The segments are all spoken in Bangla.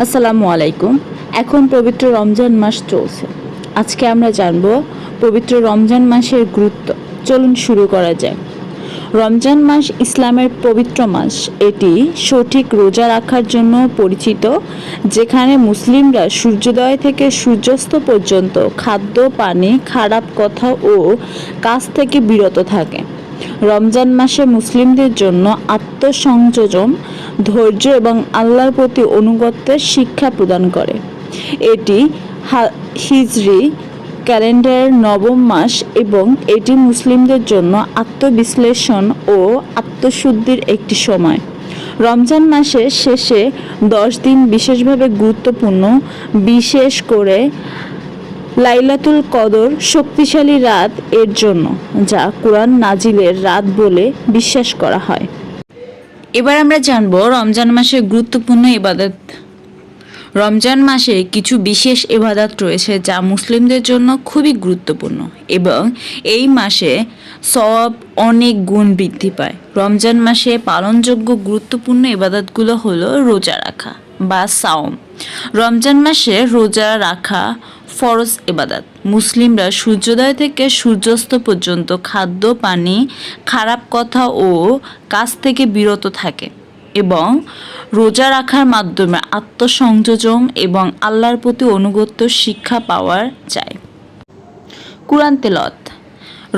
আসসালামু আলাইকুম। এখন পবিত্র রমজান মাস চলছে। আজকে আমরা জানব পবিত্র রমজান মাসের গুরুত্ব। চলুন শুরু করা যাক। রমজান মাস ইসলামের পবিত্র মাস। এটি সঠিক রোজা রাখার জন্য পরিচিত, যেখানে মুসলিমরা সূর্যোদয় থেকে সূর্যাস্ত পর্যন্ত খাদ্য, পানি, খারাপ কথা ও কাজ থেকে বিরত থাকে। রমজান মাসে মুসলিমদের জন্য আত্মসংযোজন, ধৈর্য এবং আল্লাহর প্রতি অনুগত্যের শিক্ষা প্রদান করে। এটি হিজরি ক্যালেন্ডারের নবম মাস এবং এটি মুসলিমদের জন্য আত্মবিশ্লেষণ ও আত্মশুদ্ধির একটি সময়। রমজান মাসের শেষে দশ দিন বিশেষভাবে গুরুত্বপূর্ণ, বিশেষ করে লাইলাতুল কদর শক্তিশালী রাত এর জন্য, যা কোরআন নাজিলের রাত বলে বিশ্বাস করা হয়। এবার আমরা জানব রমজান মাসের গুরুত্বপূর্ণ ইবাদত। রমজান মাসে কিছু বিশেষ ইবাদত রয়েছে যা মুসলিমদের জন্য খুবই গুরুত্বপূর্ণ এবং এই মাসে সব অনেক গুণ বৃদ্ধি পায়। রমজান মাসে পালনযোগ্য গুরুত্বপূর্ণ ইবাদতগুলো হলো রোজা রাখা বা সাওম। রমজান মাসে রোজা রাখা ফরজ এবাদাত মুসলিমরা সূর্যোদয় থেকে সূর্যাস্ত পর্যন্ত খাদ্য, পানি, খারাপ কথা ও কাজ থেকে বিরত থাকে এবং রোজা রাখার মাধ্যমে আত্মসংযোজন এবং আল্লাহর প্রতি অনুগত্য শিক্ষা পাওয়া যায়। কুরআন তেলত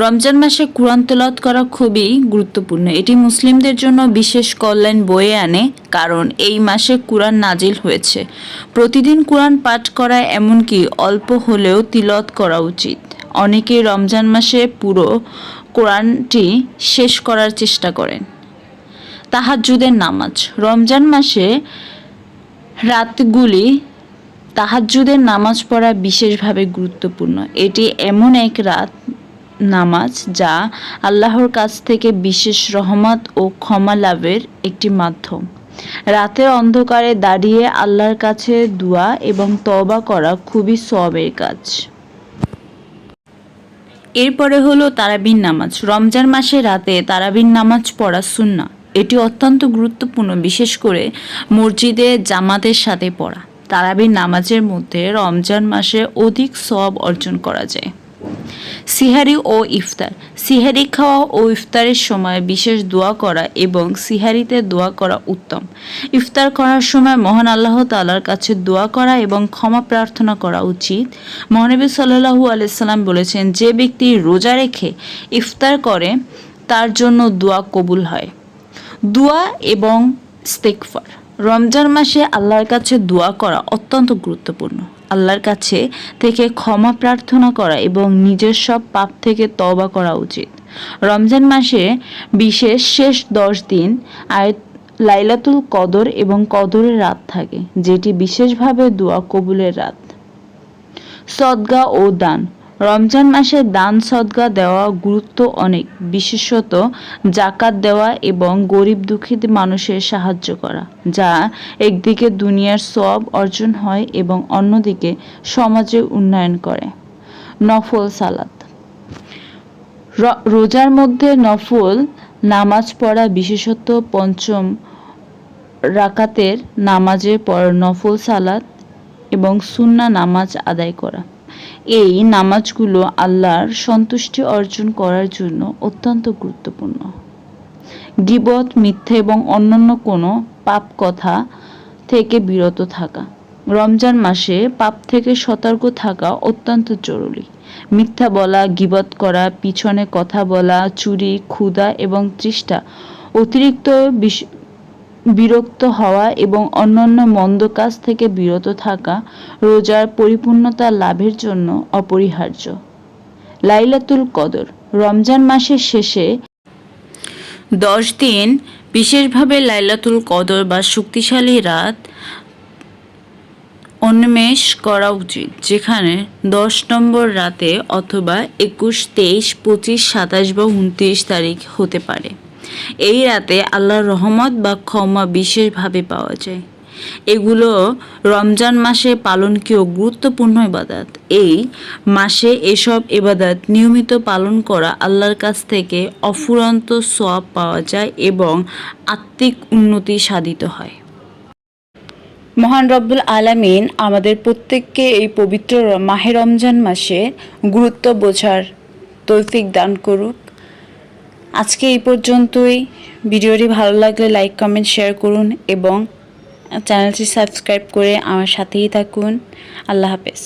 রমজান মাসে কোরআন তেলত করা খুবই গুরুত্বপূর্ণ। এটি মুসলিমদের জন্য বিশেষ কল্যাণ বয়ে আনে, কারণ এই মাসে কুরআন নাজিল হয়েছে। প্রতিদিন কোরআন পাঠ করা এমনকি অল্প হলেও তিলত করা উচিত। অনেকেই রমজান মাসে পুরো কোরআনটি শেষ করার চেষ্টা করেন। তাহাজ্জুদের নামাজ। রমজান মাসে রাতগুলি তাহাজ্জুদের নামাজ পড়া বিশেষভাবে গুরুত্বপূর্ণ। এটি এমন এক রাত নামাজ, যা আল্লাহর কাছ থেকে বিশেষ রহমত ও ক্ষমা লাভের একটি মাধ্যম। রাতের অন্ধকারে দাঁড়িয়ে আল্লাহর কাছে দোয়া এবং তওবা করা খুবই সবের কাজ। এরপরে হলো তারাবিন নামাজ। রমজান মাসে রাতে তারাবিন নামাজ পড়া সুন্না এটি অত্যন্ত গুরুত্বপূর্ণ, বিশেষ করে মসজিদে জামাতের সাথে পড়া। তারাবিন নামাজের মধ্যে রমজান মাসে অধিক সব অর্জন করা যায়। সিহারি ও ইফতার। সিহারি খাওয়া ও ইফতারের সময় বিশেষ দোয়া করা এবং সিহারিতে দোয়া করা উত্তম। ইফতার করার সময় মহান আল্লাহ তাআলার কাছে দোয়া করা এবং ক্ষমা প্রার্থনা করা উচিত। মহানবী সাল্লাল্লাহু আলাইহি সাল্লাম বলেছেন, যে ব্যক্তি রোজা রেখে ইফতার করে, তার জন্য দোয়া কবুল হয়। দোয়া এবং ইস্তেকফার রমজান মাসে আল্লাহর কাছে দোয়া করা অত্যন্ত গুরুত্বপূর্ণ। আল্লাহর কাছে থেকে ক্ষমা প্রার্থনা করা এবং নিজের সব পাপ থেকে তবা করা উচিত। রমজান মাসে বিশেষ শেষ দশ দিন আয় লাইলাতুল কদর এবং কদরের রাত থাকে, যেটি বিশেষভাবে দোয়া কবুলের রাত। সদগা ও দান রমজান মাসে দান সদগা দেওয়া গুরুত্ব অনেক, বিশেষত জাকাত দেওয়া এবং গরিব দুঃখী মানুষের সাহায্য করা, যা একদিকে দুনিয়ার সব অর্জন হয় এবং অন্যদিকে সমাজে উন্নয়ন করে। নফল সালাত। রোজার মধ্যে নফল নামাজ পড়া, বিশেষত পঞ্চম রাকাতের নামাজের পর নফল সালাত এবং সুন্না নামাজ আদায় করা। এই নামাজগুলো আল্লাহর সন্তুষ্টি অর্জন করার জন্য অত্যন্ত গুরুত্বপূর্ণ। গিবত, মিথ্যা এবং অন্যান্য কোনো পাপ কথা থেকে বিরত থাকা। রমজান মাসে পাপ থেকে সতর্ক থাকা অত্যন্ত জরুরি। মিথ্যা বলা, গিবত করা, পিছনে কথা বলা, চুরি, ক্ষুধা এবং তৃষ্ঠা অতিরিক্ত বিরক্ত হওয়া এবং অন্যান্য মন্দ কাজ থেকে বিরত থাকা রোজার পরিপূর্ণতা লাভের জন্য অপরিহার্য। লাইলাতুল কদর, রমজান মাসের শেষে দশ দিন বিশেষভাবে লাইলাতুল কদর বা শক্তিশালী রাত উন্মেষ করা উচিত, যেখানে দশ নম্বর রাতে অথবা একুশ, তেইশ, পঁচিশ, সাতাশ বা উনত্রিশ তারিখ হতে পারে। এই রাতে আল্লাহর রহমত বা ক্ষমা বিশেষভাবে পাওয়া যায়। এগুলো রমজান মাসে পালনকীয় গুরুত্বপূর্ণ ইবাদত। এই মাসে এসব ইবাদত নিয়মিত পালন করা আল্লাহর কাছ থেকে অফুরন্ত সওয়াব পাওয়া যায় এবং আত্মিক উন্নতি সাধিত হয়। মহান রব্বুল আলামিন আমাদের প্রত্যেককে এই পবিত্র মাহে রমজান মাসে গুরুত্ব বোঝার তৌফিক দান করুক। আজকে এই পর্যন্তই। ভিডিওটি ভালো লাগলে লাইক কমেন্ট শেয়ার করুন এবং চ্যানেলটি সাবস্ক্রাইব করে আমার সাথেই থাকুন। আল্লাহ হাফেজ।